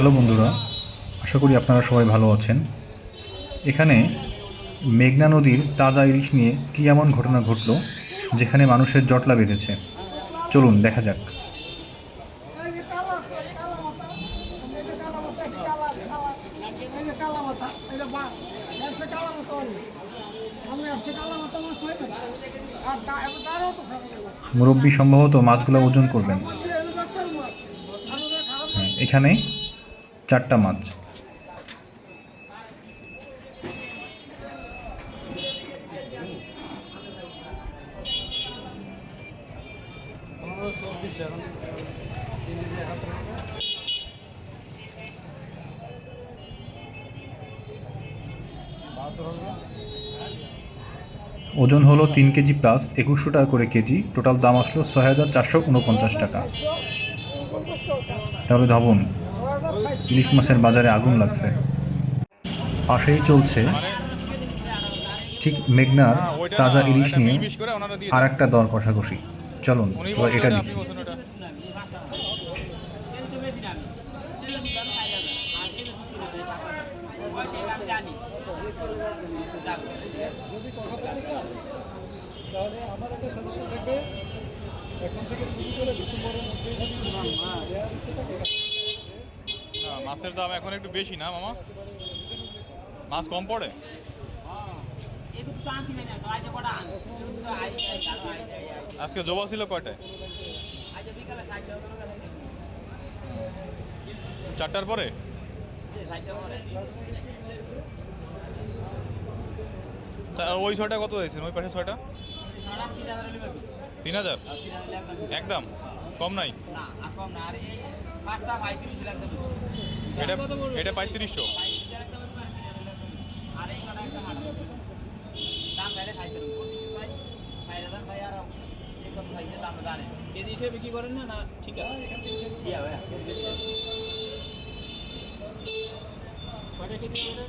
Hello বন্ধুরা আশা করি আপনারা সবাই ভালো আছেন। এখানে মেঘনা নদীর তাজা ইলিশ নিয়ে কী এমন ঘটনা ঘটলো যেখানে মানুষের জটলা বেঁধেছে? চলুন দেখা যাক। মুরব্বী সম্ভবত মাছগুলো ওজন করবেন। হ্যাঁ, এখানে চারটা মাছ। ওজন হলো তিন কেজি প্লাস একুশশো টাকা করে কেজি। টোটাল দাম আসলো ছয় হাজার চারশো উনপঞ্চাশ টাকা। তাহলে ভাবুন ইলিশ মাছের বাজারে আগুন লাগছে। পাশেই চলছে ঠিক মেঘনার তাজা ইলিশ নিয়ে আর একটা দর কষাকষি। চলুন এটা দেখি। আপনি বলছেন ওটা। তাহলে আমার একটা সাজেশন থাকবে এখন থেকে শুরু করে ডিসেম্বরের মধ্যে দেওয়ার ইচ্ছে থাকে মাছের দাম এখন একটু বেশি না, মামা? মাছ কম পড়ে? আজকে জবা ছিল কয়টায়? চারটার পরে? ওই ছয়টা কত হয়েছে? ওই পাশে ছয়টা? তিন হাজার? একদম? কম নাই? এটা এটা পঁয়ত্রিশশো। কেজি হিসেবে বিক্রি করেন না না ঠিক আছে? কয়টা কেজি করেন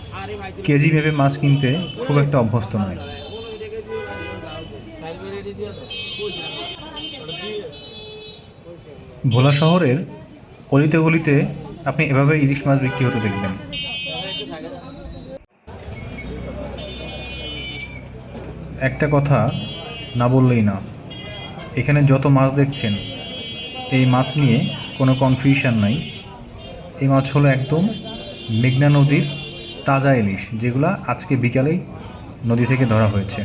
কেজি ভেবে মাছ কিনতে খুব একটা অভ্যস্ত নয়। ভোলা শহরের অলিতে গলিতে আপনি এভাবে ইলিশ মাছ বিক্রি হতে দেখবেন। একটা কথা না বললেই না, এখানে যত মাছ দেখছেন, এই মাছ নিয়ে কোনো কনফিউশন নাই। এই মাছ হলো একদম মেঘনা নদীর তাজা ইলিশ যেগুলো আজকে বিকালেই নদী থেকে ধরা হয়েছে।